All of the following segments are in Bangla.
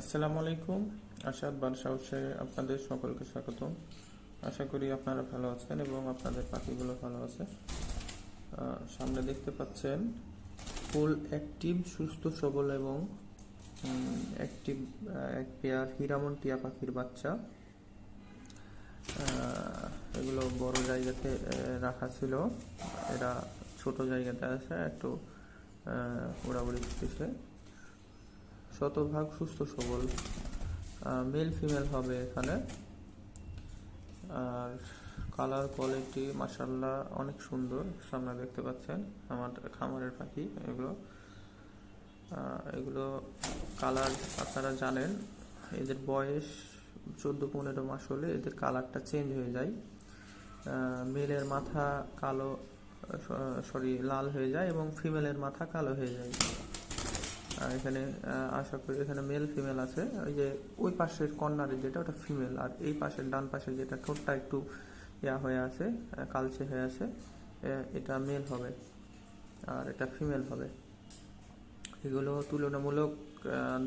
আসসালামু আলাইকুম। আসাদ বাদশা হাউসে আপনাদের সকলকে স্বাগত আশা করি আপনারা ভালো আছেন এবং আপনাদের পাখিগুলো ভালো আছে। সামনে দেখতে পাচ্ছেন, ফুল অ্যাক্টিভ সুস্থ, সবল এবং অ্যাক্টিভ এক পেয়ার হিরামন টিয়া পাখির বাচ্চা। এগুলো বড় জায়গাতে রাখা ছিল। এরা ছোট জায়গাতে আছে, একটু উড়াউড়ি করতেছে। শতভাগ সুস্থ সবল মেল ফিমেল হবে এখানে। আর কালার কোয়ালিটি মাসাল্লাহ অনেক সুন্দর, সামনে দেখতে পাচ্ছেন আমার খামারের পাখি এগুলো। এগুলো কালার আপনারা জানেন, এদের বয়স চোদ্দ, পনেরো মাস হলে এদের কালারটা চেঞ্জ হয়ে যায়। মেলের মাথা কালো সরি, লাল হয়ে যায় এবং ফিমেলের মাথা কালো হয়ে যায়। এখানে আশা করি এখানে মেল ফিমেল আছে। ওই যে ওই পাশের কর্নারে যেটা, ওটা ফিমেল আর এই পাশের, ডান পাশে যেটা, ঠোঁটটা একটু ইয়া হয়ে আছে কালচে হয়ে আছে এটা মেল হবে আর এটা ফিমেল হবে। এগুলো তুলনামূলক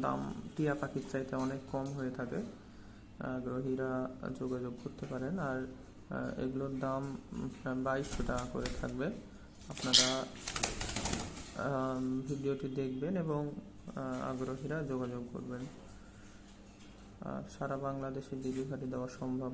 দাম টিয়া পাখির চাইতে অনেক কম হয়ে থাকে। আগ্রহীরা যোগাযোগ করতে পারেন আর এগুলোর দাম বাইশশো টাকা করে থাকবে। আপনারা ভিডিওটি দেখবেন এবং আগ্রহীরা যোগাযোগ করবেন। আর সারা বাংলাদেশে ডেলিভারি দেওয়া সম্ভব।